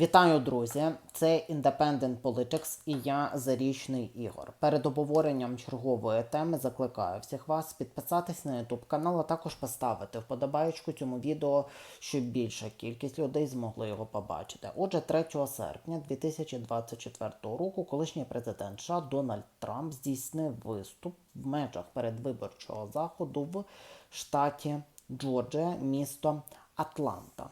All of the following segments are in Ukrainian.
Вітаю, друзі! Це Independent Politics і я Зарічний Ігор. Перед обговоренням чергової теми закликаю всіх вас підписатись на YouTube канал, а також поставити вподобаєчку цьому відео, щоб більша кількість людей змогли його побачити. Отже, 3 серпня 2024 року колишній президент США Дональд Трамп здійснив виступ в межах передвиборчого заходу в штаті Джорджія, місто Атланта.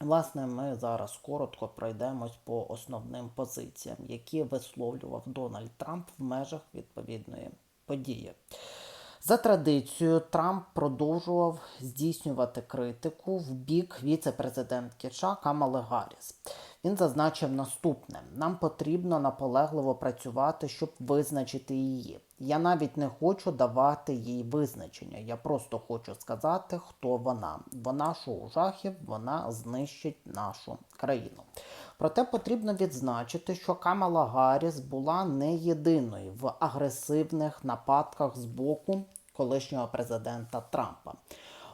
Власне, ми зараз коротко пройдемось по основним позиціям, які висловлював Дональд Трамп в межах відповідної події. За традицією, Трамп продовжував здійснювати критику в бік віце-президентки США Камали Гарріс. Він зазначив наступне: нам потрібно наполегливо працювати, щоб визначити її. Я навіть не хочу давати їй визначення. Я просто хочу сказати, хто вона. Вона шоу жахів, вона знищить нашу країну. Проте потрібно відзначити, що Камала Гарріс була не єдиною в агресивних нападках з боку колишнього президента Трампа.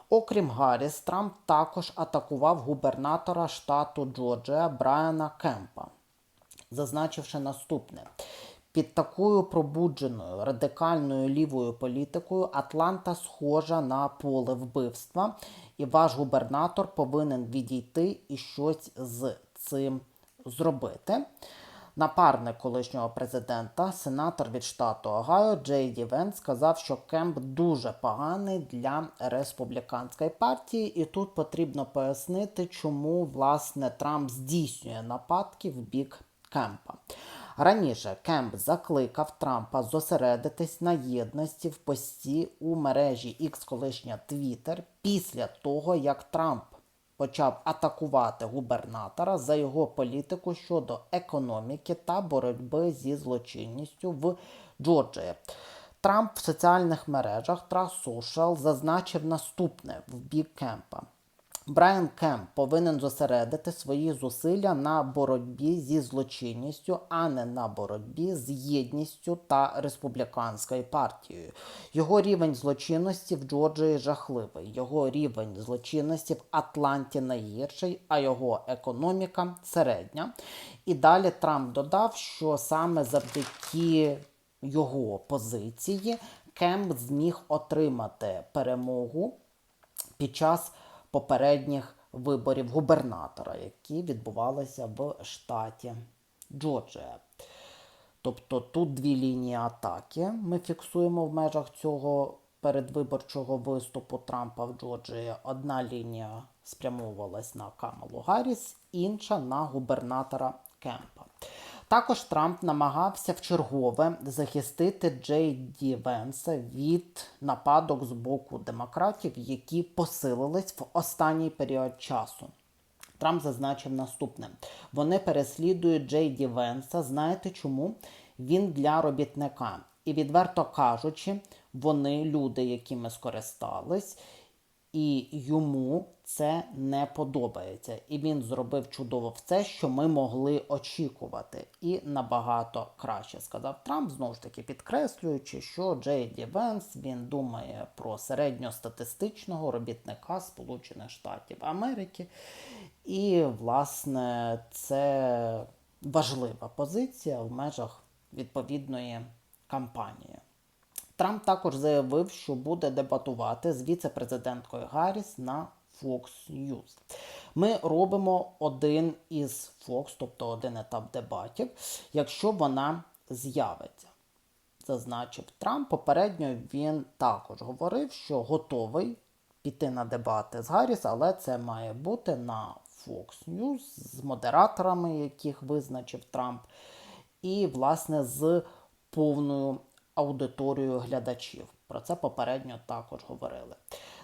Окрім Гарріс, Трамп також атакував губернатора штату Джорджія Брайана Кемпа, зазначивши наступне. Під такою пробудженою радикальною лівою політикою Атланта схожа на поле вбивства, і ваш губернатор повинен відійти і щось з цим зробити. Напарник колишнього президента, сенатор від штату Огайо Джей Ді Вен сказав, що Кемп дуже поганий для республіканської партії, і тут потрібно пояснити, чому власне Трамп здійснює нападки в бік Кемпа. Раніше Кемп закликав Трампа зосередитись на єдності в пості у мережі X колишня Twitter після того, як Трамп почав атакувати губернатора за його політику щодо економіки та боротьби зі злочинністю в Джорджії. Трамп в соціальних мережах та Social зазначив наступне в бік Кемпа. Брайан Кемп повинен зосередити свої зусилля на боротьбі зі злочинністю, а не на боротьбі з єдністю та республіканською партією. Його рівень злочинності в Джорджії жахливий. Його рівень злочинності в Атланті найгірший, а його економіка середня. І далі Трамп додав, що саме завдяки його позиції Кемп зміг отримати перемогу під час попередніх виборів губернатора, які відбувалися в штаті Джорджія. Тобто тут дві лінії атаки ми фіксуємо в межах цього передвиборчого виступу Трампа в Джорджії. Одна лінія спрямовувалась на Камалу Гарріс, інша на губернатора Кемпа. Також Трамп намагався вчергове захистити Джей Ді Венса від нападок з боку демократів, які посилились в останній період часу. Трамп зазначив наступне: вони переслідують Джей Ді Венса. Знаєте чому? Він для робітника. І відверто кажучи, вони люди, якими скористались, і йому це не подобається. І він зробив чудово все, що ми могли очікувати, і набагато краще сказав Трамп, знову ж таки підкреслюючи, що Джей Ді Венс він думає про середньостатистичного робітника Сполучених Штатів Америки. І, власне, це важлива позиція в межах відповідної кампанії. Трамп також заявив, що буде дебатувати з віце-президенткою Гарріс на Fox News. Ми робимо один із Fox, тобто один етап дебатів, якщо вона з'явиться. Зазначив Трамп. Попередньо він також говорив, що готовий піти на дебати з Гарріс, але це має бути на Fox News з модераторами, яких визначив Трамп, і, власне, з повною аудиторією глядачів. Про це попередньо також говорили.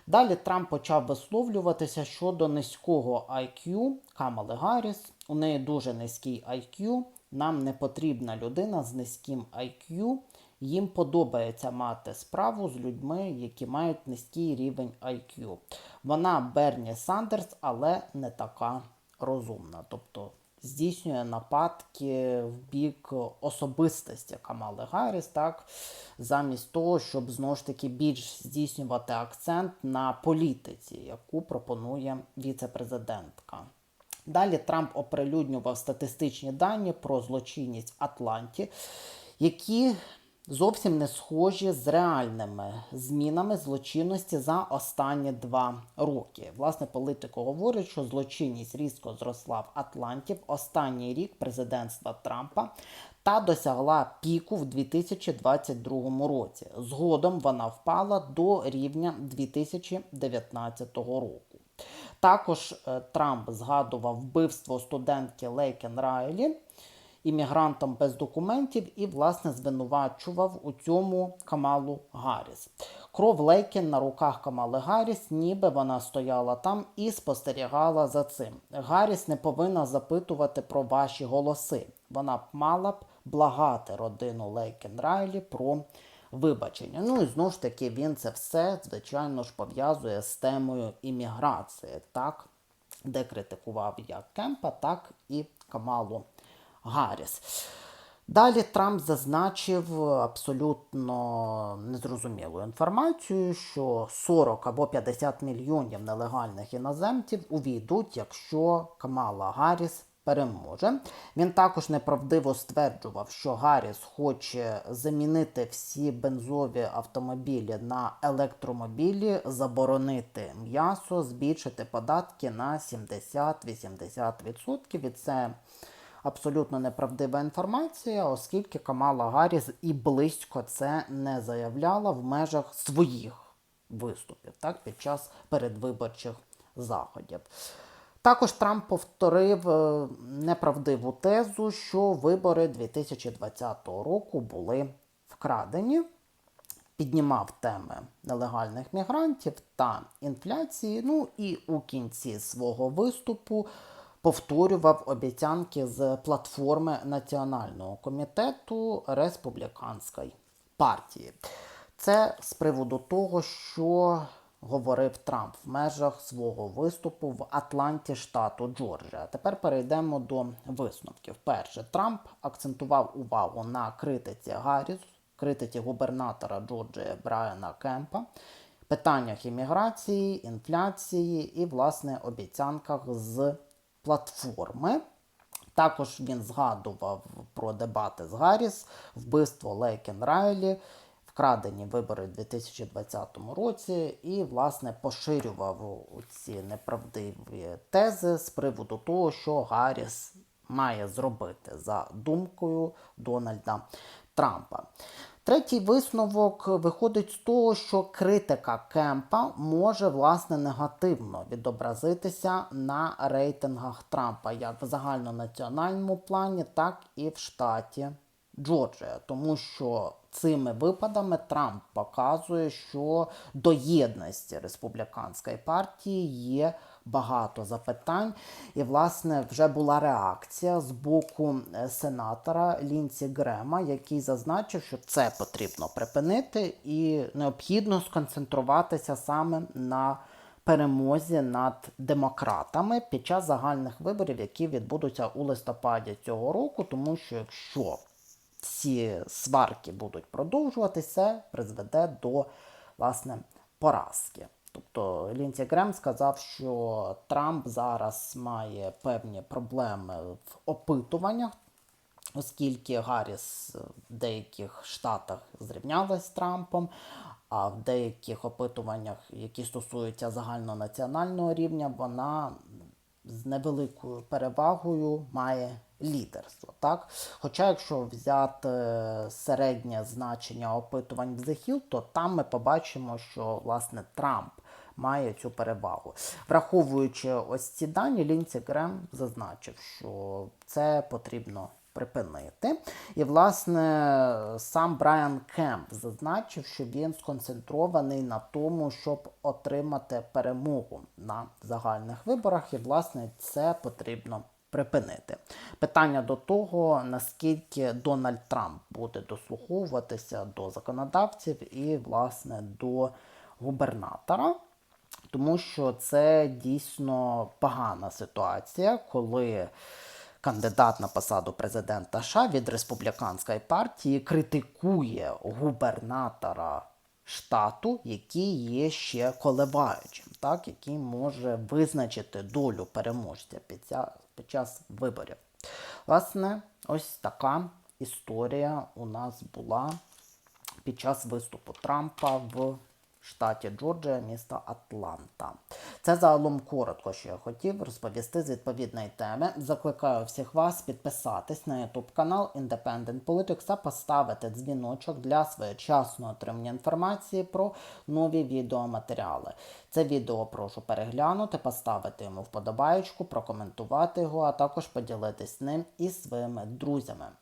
Далі Трамп почав висловлюватися щодо низького IQ Камали Гарріс. У неї дуже низький IQ. Нам не потрібна людина з низьким IQ. Їм подобається мати справу з людьми, які мають низький рівень IQ. Вона Берні Сандерс, але не така розумна. Тобто здійснює нападки в бік особистості Камали Гарріс, так, замість того, щоб знову ж таки більш здійснювати акцент на політиці, яку пропонує віце-президентка. Далі Трамп оприлюднював статистичні дані про злочинність Атланті, які зовсім не схожі з реальними змінами злочинності за останні два роки. Власне, політико говорить, що злочинність різко зросла в Атланті в останній рік президентства Трампа та досягла піку в 2022 році. Згодом вона впала до рівня 2019 року. Також е, Трамп згадував вбивство студентки Лейкен Райлі іммігрантом без документів і, власне, звинувачував у цьому Камалу Гарріс. Кров Лейкен на руках Камали Гарріс, ніби вона стояла там і спостерігала за цим. Гарріс не повинна запитувати про ваші голоси. Вона б мала б благати родину Лейкен Райлі про вибачення. Ну і знову ж таки він це все, звичайно ж, пов'язує з темою імміграції, так, де критикував як Кемпа, так і Камалу Гарріс. Далі Трамп зазначив абсолютно незрозумілу інформацію, що 40 або 50 мільйонів нелегальних іноземців увійдуть, якщо Камала Гарріс переможе. Він також неправдиво стверджував, що Гарріс хоче замінити всі бензові автомобілі на електромобілі, заборонити м'ясо, збільшити податки на 70-80%. І це абсолютно неправдива інформація, оскільки Камала Гарріс і близько це не заявляла в межах своїх виступів так, під час передвиборчих заходів. Також Трамп повторив е, неправдиву тезу, що вибори 2020 року були вкрадені. Піднімав теми нелегальних мігрантів та інфляції. Ну і у кінці свого виступу повторював обіцянки з платформи Національного комітету Республіканської партії. Це з приводу того, що говорив Трамп в межах свого виступу в Атланті, штату Джорджія. Тепер перейдемо до висновків. Перше, Трамп акцентував увагу на критиці Гарріс, критиці губернатора Джорджії Брайана Кемпа, питаннях імміграції, інфляції і, власне, обіцянках з платформи. Також він згадував про дебати з Гарріс, вбивство Лейкен Райлі, вкрадені вибори в 2020 році, і, власне, поширював ці неправдиві тези з приводу того, що Гарріс має зробити за думкою Дональда Трампа. Третій висновок виходить з того, що критика Кемпа може власне негативно відобразитися на рейтингах Трампа як в загальнонаціональному плані, так і в штаті Джорджія, тому що цими випадами Трамп показує, що до єдності республіканської партії є багато запитань. І, власне, вже була реакція з боку е, сенатора Лінці Грема, який зазначив, що це потрібно припинити і необхідно сконцентруватися саме на перемозі над демократами під час загальних виборів, які відбудуться у листопаді цього року, тому що якщо ці сварки будуть продовжуватися, призведе до власне поразки. Тобто Лінці Грем сказав, що Трамп зараз має певні проблеми в опитуваннях, оскільки Гарріс в деяких штатах зрівнялась з Трампом, а в деяких опитуваннях, які стосуються загальнонаціонального рівня, вона з невеликою перевагою має лідерство. Так? Хоча, якщо взяти середнє значення опитувань в The то там ми побачимо, що власне Трамп має цю перевагу. Враховуючи ось ці дані, Лінці Грем зазначив, що це потрібно припинити. І, власне, сам Брайан Кемп зазначив, що він сконцентрований на тому, щоб отримати перемогу на загальних виборах, і, власне, це потрібно припинити. Питання до того, наскільки Дональд Трамп буде дослуховуватися до законодавців і, власне, до губернатора. Тому що це дійсно погана ситуація, коли кандидат на посаду президента США від республіканської партії критикує губернатора штату, який є ще коливаючим, так, який може визначити долю переможця під, ця, під час виборів. Власне, ось така історія у нас була під час виступу Трампа в штаті Джорджія, міста Атланта. Це загалом коротко, що я хотів розповісти з відповідної теми. Закликаю всіх вас підписатись на YouTube канал Independent Politics та поставити дзвіночок для своєчасного отримання інформації про нові відеоматеріали. Це відео прошу переглянути, поставити йому вподобаєчку, прокоментувати його, а також поділитись ним із своїми друзями.